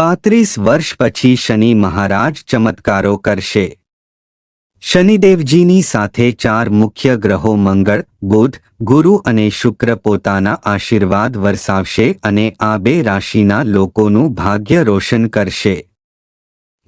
પાંત્રીસ વર્ષ પછી શનિ મહારાજ ચમત્કારો કરશે. શનિદેવજીની સાથે ચાર મુખ્ય ગ્રહો મંગળ, બુધ, ગુરુ અને શુક્ર પોતાના આશીર્વાદ વરસાવશે અને આ બે રાશિના લોકોનું ભાગ્ય રોશન કરશે.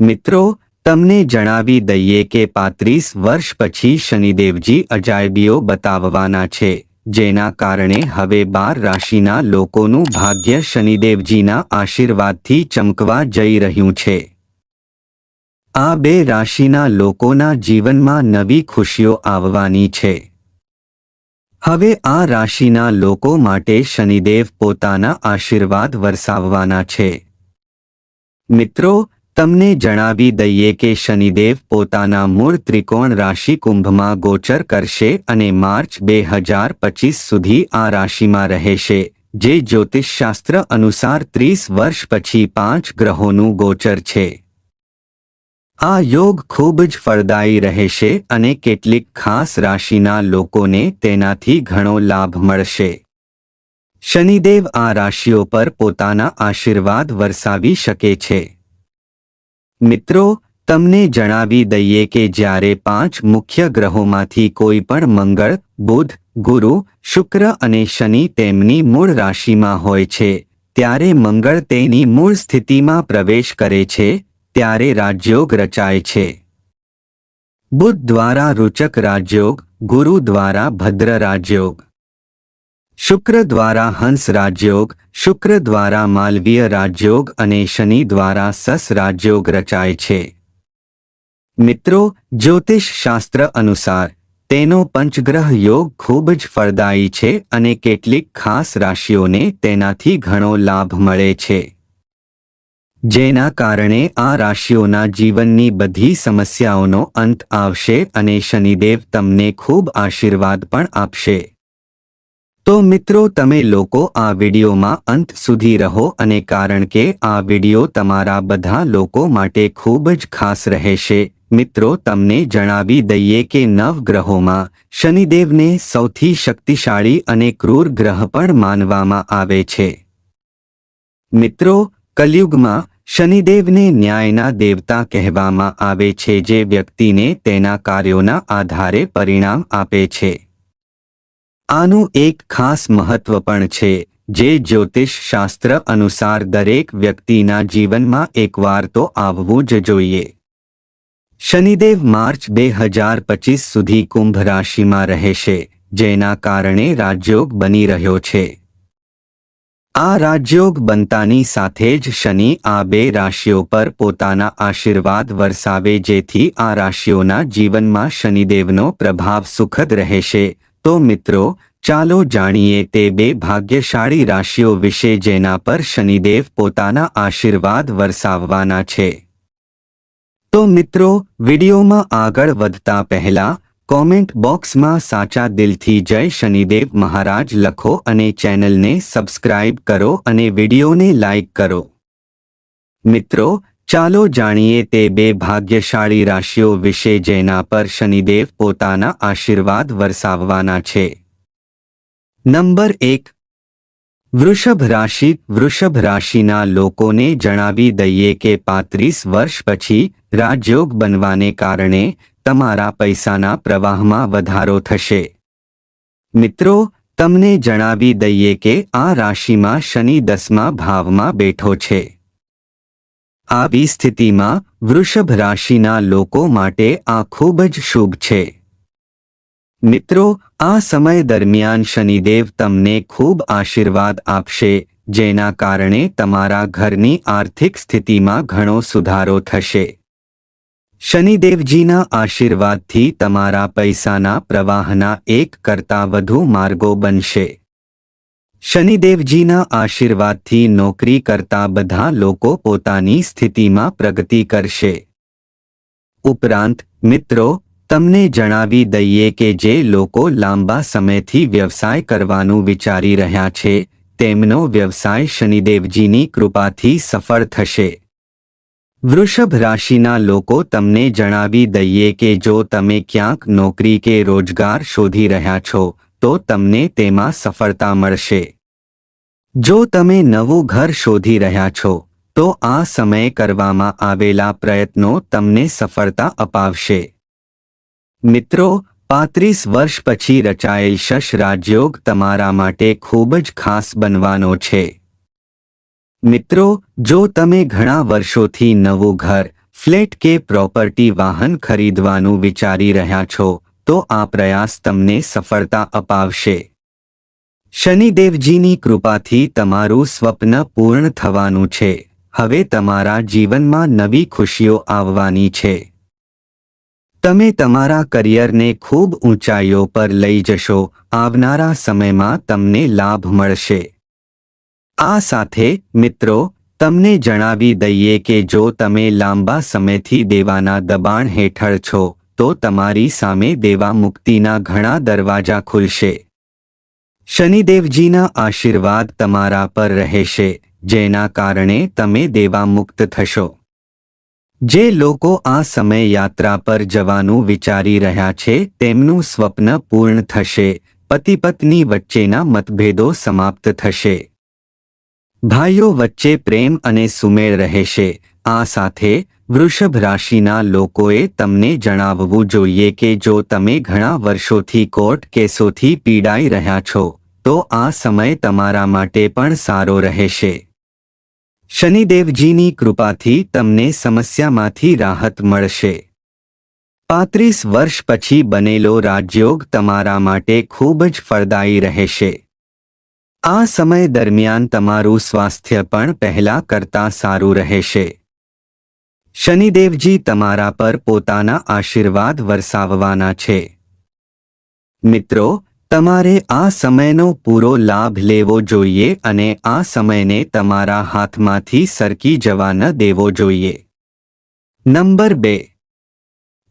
મિત્રો, તમને જણાવી દઈએ કે પાંત્રીસ વર્ષ પછી શનિદેવજી અજાયબીઓ બતાવવાના છે. જેના કારણે હવે બાર રાશિના લોકોનું ભાગ્ય શનિદેવજીના આશીર્વાદથી ચમકવા જઈ રહ્યું છે. આ બે રાશિના લોકોના જીવનમાં નવી ખુશીઓ આવવાની છે. હવે આ રાશિના લોકો માટે શનિદેવ પોતાના આશીર્વાદ વરસાવવાના છે. મિત્રો તમને જણાવી દઈએ કે શનિદેવ પોતાના મૂળ ત્રિકોણ રાશિ કુંભમાં ગોચર કરશે અને માર્ચ બે હજાર પચીસ સુધી આ રાશિમાં રહેશે, જે જ્યોતિષશાસ્ત્ર અનુસાર ત્રીસ વર્ષ પછી પાંચ ગ્રહોનું ગોચર છે. આ યોગ ખૂબ જ ફળદાયી રહેશે અને કેટલીક ખાસ રાશિના લોકોને તેનાથી ઘણો લાભ મળશે. શનિદેવ આ રાશિઓ પર પોતાના આશીર્વાદ વરસાવી શકે છે. મિત્રો, તમને જણાવી દઈએ કે જ્યારે પાંચ મુખ્ય ગ્રહોમાંથી કોઈ પણ મંગળ, બુધ, ગુરુ, શુક્ર અને શનિ તેમની મૂળ રાશિમાં હોય છે, ત્યારે મંગળ તેની મૂળ સ્થિતિમાં પ્રવેશ કરે છે, ત્યારે રાજયોગ રચાય છે. બુધ દ્વારા રૂચક રાજયોગ, ગુરુ દ્વારા ભદ્ર રાજયોગ. શુક્ર દ્વારા હંસ રાજયોગ, શુક્ર દ્વારા માલવીય રાજયોગ અને શનિ દ્વારા સસ રાજયોગ રચાય છે. મિત્રો, જ્યોતિષ શાસ્ત્ર અનુસાર, તેનો પંચગ્રહ યોગ ખૂબ જ ફળદાયી છે અને કેટલીક ખાસ રાશિઓને તેનાથી ઘણો લાભ મળે છે. જેના કારણે આ રાશિઓના જીવનની બધી સમસ્યાઓનો અંત આવશે અને શનિદેવ તમને ખૂબ આશીર્વાદ પણ આપશે. તો મિત્રો, તમે લોકો આ વિડીયોમાં અંત સુધી રહો અને કારણ કે આ વીડિયો તમારા બધા લોકો માટે ખૂબ જ ખાસ રહેશે. મિત્રો, તમને જણાવી દઈએ કે નવ ગ્રહોમાં શનિદેવને સૌથી શક્તિશાળી અને ક્રૂર ગ્રહ પણ માનવામાં આવે છે. મિત્રો, કલયુગમાં શનિદેવને ન્યાયના દેવતા કહેવામાં આવે છે જે વ્યક્તિને તેના કાર્યોના આધારે પરિણામ આપે છે. આનું એક ખાસ મહત્વ પણ છે, જે જ્યોતિષ શાસ્ત્ર અનુસાર દરેક વ્યક્તિના જીવનમાં એકવાર તો આવવું જ જોઈએ. શનિદેવ માર્ચ બે હજાર પચીસ સુધી કુંભ રાશિમાં રહેશે, જેના કારણે રાજયોગ બની રહ્યો છે. આ રાજયોગ બનતાની સાથે જ શનિ આ બે રાશિઓ પર પોતાના આશીર્વાદ વરસાવે જેથી આ રાશિઓના જીવનમાં શનિદેવનો પ્રભાવ સુખદ રહેશે તો મિત્રો, ચાલો જાણીએ તે બે ભાગ્યશાળી રાશિઓ વિશે જેના પર શનિદેવ પોતાના આશીર્વાદ વરસાવવાના છે. તો મિત્રો, વિડીયોમાં આગળ વધતા પહેલા, કોમેન્ટ બોક્સમાં સાચા દિલથી જય શનિદેવ મહારાજ લખો અને ચેનલને સબસ્ક્રાઇબ કરો અને વિડીયોને લાઇક કરો. મિત્રો ચાલો જાણીએ તે બે ભાગ્યશાળી રાશિઓ વિશે જેના પર શનિદેવ પોતાના આશીર્વાદ વરસાવવાના છે. નંબર એક. વૃષભ રાશિ. વૃષભ રાશિના લોકોને જણાવી દઈએ કે પાંત્રીસ વર્ષ પછી રાજયોગ બનવાને કારણે તમારા પૈસાના પ્રવાહમાં વધારો થશે. મિત્રો, તમને જણાવી દઈએ કે આ રાશિમાં શનિ દસમા ભાવમાં બેઠો છે. આવી સ્થિતિમાં વૃષભ રાશિના લોકો માટે આ ખૂબ જ શુભ છે. મિત્રો, આ સમય દરમિયાન શનિદેવ તમને ખૂબ આશીર્વાદ આપશે, જેના કારણે તમારા ઘરની આર્થિક સ્થિતિમાં ઘણો સુધારો થશે. શનિદેવજીના આશીર્વાદથી તમારા પૈસાના પ્રવાહના એક કરતા વધુ માર્ગો બનશે. શનિદેવજીના આશીર્વાદથી નોકરી કરતા બધા લોકો પોતાની સ્થિતિમાં પ્રગતિ કરશે. ઉપરાંત, મિત્રો, તમને જણાવી દઈએ કે જે લોકો લાંબા સમયથી વ્યવસાય કરવાનું વિચારી રહ્યા છે, તેમનો વ્યવસાય શનિદેવજીની કૃપાથી સફળ થશે. વૃષભ રાશિના લોકો તમને જણાવી દઈએ કે જો તમે ક્યાંક નોકરી કે રોજગાર શોધી રહ્યા છો તો તમને તેમાં સફળતા મળશે. જો તમે નવું ઘર શોધી રહ્યા છો, તો આ સમયે કરવામાં આવેલા પ્રયત્નો તમને સફળતા અપાવશે. મિત્રો, પાંત્રીસ વર્ષ પછી રચાયેલ શશ રાજયોગ તમારા માટે ખૂબ જ ખાસ બનવાનો છે. મિત્રો, જો તમે ઘણા વર્ષોથી નવું ઘર, ફ્લેટ કે પ્રોપર્ટી વાહન ખરીદવાનું વિચારી રહ્યા છો તો આ પ્રયાસ તમને સફળતા અપાવશે. શનિદેવજીની કૃપાથી તમારું સ્વપ્ન પૂર્ણ થવાનું છે. હવે તમારા જીવનમાં નવી ખુશીઓ આવવાની છે. તમે તમારા કરિયરને ખૂબ ઊંચાઈઓ પર લઈ જશો. આવનારા સમયમાં તમને લાભ મળશે. આ સાથે, મિત્રો, તમને જણાવી દઈએ કે જો તમે લાંબા સમયથી દેવાના દબાણ હેઠળ છો તો તમારી સામે દેવા મુક્તિના ઘણા દરવાજા ખુલશે. શનિદેવજીના આશીર્વાદ તમારા પર રહેશે, જેના કારણે તમે દેવા મુક્ત થશો. જે લોકો આ સમય યાત્રા પર જવાનું વિચારી રહ્યા છે, તેમનું સ્વપ્ન પૂર્ણ થશે પતિ પત્ની વચ્ચેના મતભેદો સમાપ્ત થશે. ભાઈઓ વચ્ચે પ્રેમ અને સુમેળ રહેશે, આ સાથે વૃષભ રાશિના લોકોએ તમને જણાવવું જોઈએ કે જો તમે ઘણા વર્ષોથી કોર્ટ કેસોથી પીડાઈ રહ્યા છો, તો આ સમય તમારા માટે પણ સારો રહેશે. શનિદેવજીની કૃપાથી તમને સમસ્યામાંથી રાહત મળશે. પાંત્રીસ વર્ષ પછી બનેલો રાજયોગ તમારા માટે ખૂબ જ ફળદાયી રહેશે. આ સમય દરમિયાન તમારું સ્વાસ્થ્ય પણ પહેલા કરતા સારું રહેશે. શનિદેવજી તમારા પર પોતાના આશીર્વાદ વરસાવવાના છે. મિત્રો, તમારે આ સમયનો પૂરો લાભ લેવો જોઈએ અને આ સમયને તમારા હાથમાંથી સરકી જવા ન દેવો જોઈએ. નંબર બે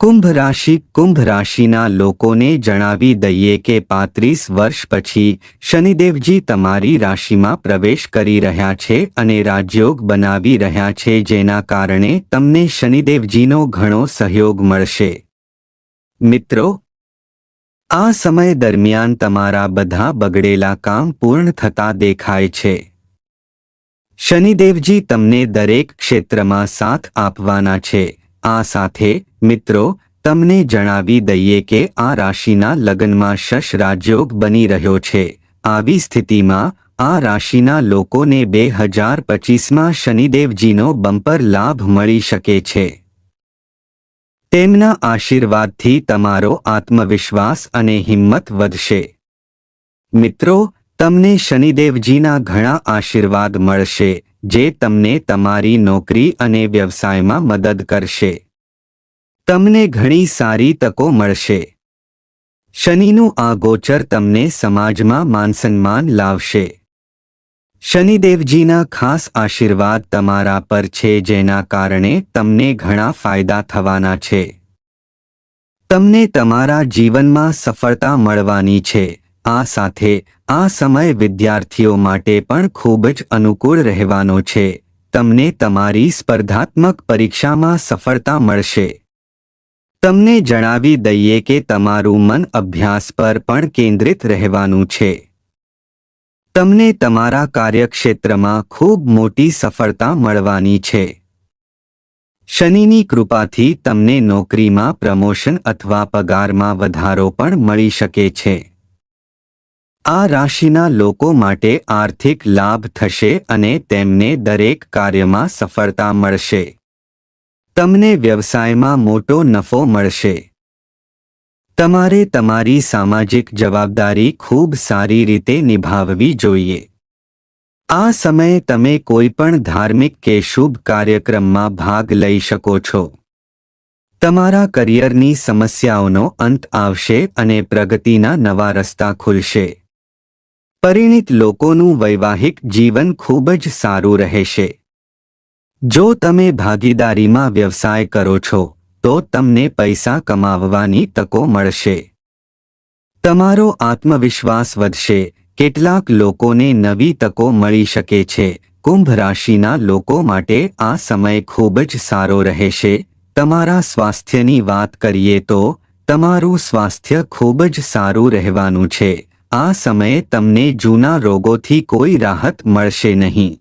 કુંભ રાશિ, કુંભ રાશિના લોકોને જણાવી દઈએ કે પાંત્રીસ વર્ષ પછી શનિદેવજી તમારી રાશિમાં પ્રવેશ કરી રહ્યા છે અને રાજયોગ બનાવી રહ્યા છે જેના કારણે તમને શનિદેવજીનો ઘણો સહયોગ મળશે. મિત્રો, આ સમય દરમિયાન તમારા બધા બગડેલા કામ પૂર્ણ થતા દેખાય છે. શનિદેવજી તમને દરેક ક્ષેત્રમાં સાથ આપવાના છે. આ સાથે, મિત્રો, તમને જણાવી દઈએ કે આ રાશિના લગ્નમાં શશ રાજયોગ બની રહ્યો છે. આવી સ્થિતિમાં, આ રાશિના લોકોને બે હજાર પચીસમાં શનિદેવજીનો બમ્પર લાભ મળી શકે છે. તેમના આશીર્વાદથી તમારો આત્મવિશ્વાસ અને હિંમત વધશે. મિત્રો, તમને શનિદેવજીના ઘણા આશીર્વાદ મળશે. જે તમને તમારી નોકરી અને વ્યવસાયમાં મદદ કરશે. તમને ઘણી સારી તકો મળશે. શનિનું આ ગોચર તમને સમાજમાં માનસન્માન લાવશે. શનિદેવજીના ખાસ આશીર્વાદ તમારા પર છે જેના કારણે તમને ઘણા ફાયદા થવાના છે. તમને તમારા જીવનમાં સફળતા મળવાની છે. આ સાથે આ સમય વિદ્યાર્થીઓ માટે પણ ખૂબ જ અનુકૂળ રહેવાનો છે. તમને તમારી સ્પર્ધાત્મક પરીક્ષામાં સફળતા મળશે. તમને જણાવી દઈએ કે તમારું મન અભ્યાસ પર પણ કેન્દ્રિત રહેવાનું છે. તમને તમારા કાર્યક્ષેત્રમાં ખૂબ મોટી સફળતા મળવાની છે. શનિની કૃપાથી તમને નોકરીમાં પ્રમોશન અથવા પગારમાં વધારો પણ મળી શકે છે. આ રાશિના લોકો માટે આર્થિક લાભ થશે અને તેમને દરેક કાર્યમાં સફળતા મળશે. તમને વ્યવસાયમાં મોટો નફો મળશે. તમારે તમારી સામાજિક જવાબદારી ખૂબ સારી રીતે નિભાવવી જોઈએ. આ સમયે તમે કોઈ પણ ધાર્મિક કે શુભ કાર્યક્રમમાં ભાગ લઈ શકો છો. તમારા કરિયરની સમસ્યાઓનો અંત આવશે અને પ્રગતિના નવા રસ્તા ખુલશે. પરિણિત લોકોનું વૈવાહિક જીવન ખૂબ જ સારું રહેશે. જો તમે ભાગીદારીમાં વ્યવસાય કરો છો, તો તમને પૈસા કમાવવાની તકો મળશે. તમારો આત્મવિશ્વાસ વધશે, કેટલાક લોકોને નવી તકો મળી શકે છે, કુંભ રાશિના લોકો માટે આ સમય ખૂબ જ સારો રહેશે. તમારા સ્વાસ્થ્યની વાત કરીએ તો, તમારું સ્વાસ્થ્ય ખૂબ જ સારું રહેવાનું છે. આ સમયે તમને જૂના રોગોથી કોઈ રાહત મળશે નહીં.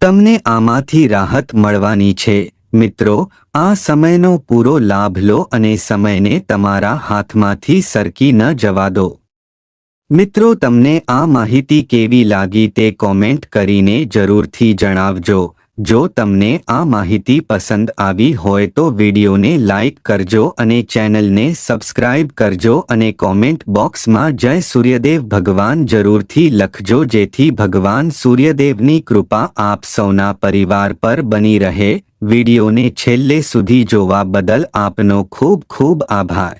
તમને આમાંથી રાહત મળવાની છે. મિત્રો, આ સમયનો પૂરો લાભ લો અને સમયને તમારા હાથમાંથી સરકી ન જવા દો. મિત્રો, તમને આ માહિતી કેવી લાગી તે કોમેન્ટ કરીને જરૂરથી જણાવજો. જો તમને આ માહિતી પસંદ આવી હોય તો વિડીયોને લાઇક કરજો અને ચેનલને સબસ્ક્રાઇબ કરજો અને કોમેન્ટ બોક્સમાં જય સૂર્યદેવ ભગવાન જરૂરથી લખજો જેથી ભગવાન સૂર્યદેવની કૃપા આપ સૌના પરિવાર પર બની રહે. વિડીયોને છેલ્લે સુધી જોવા બદલ આપનો ખૂબ ખૂબ આભાર.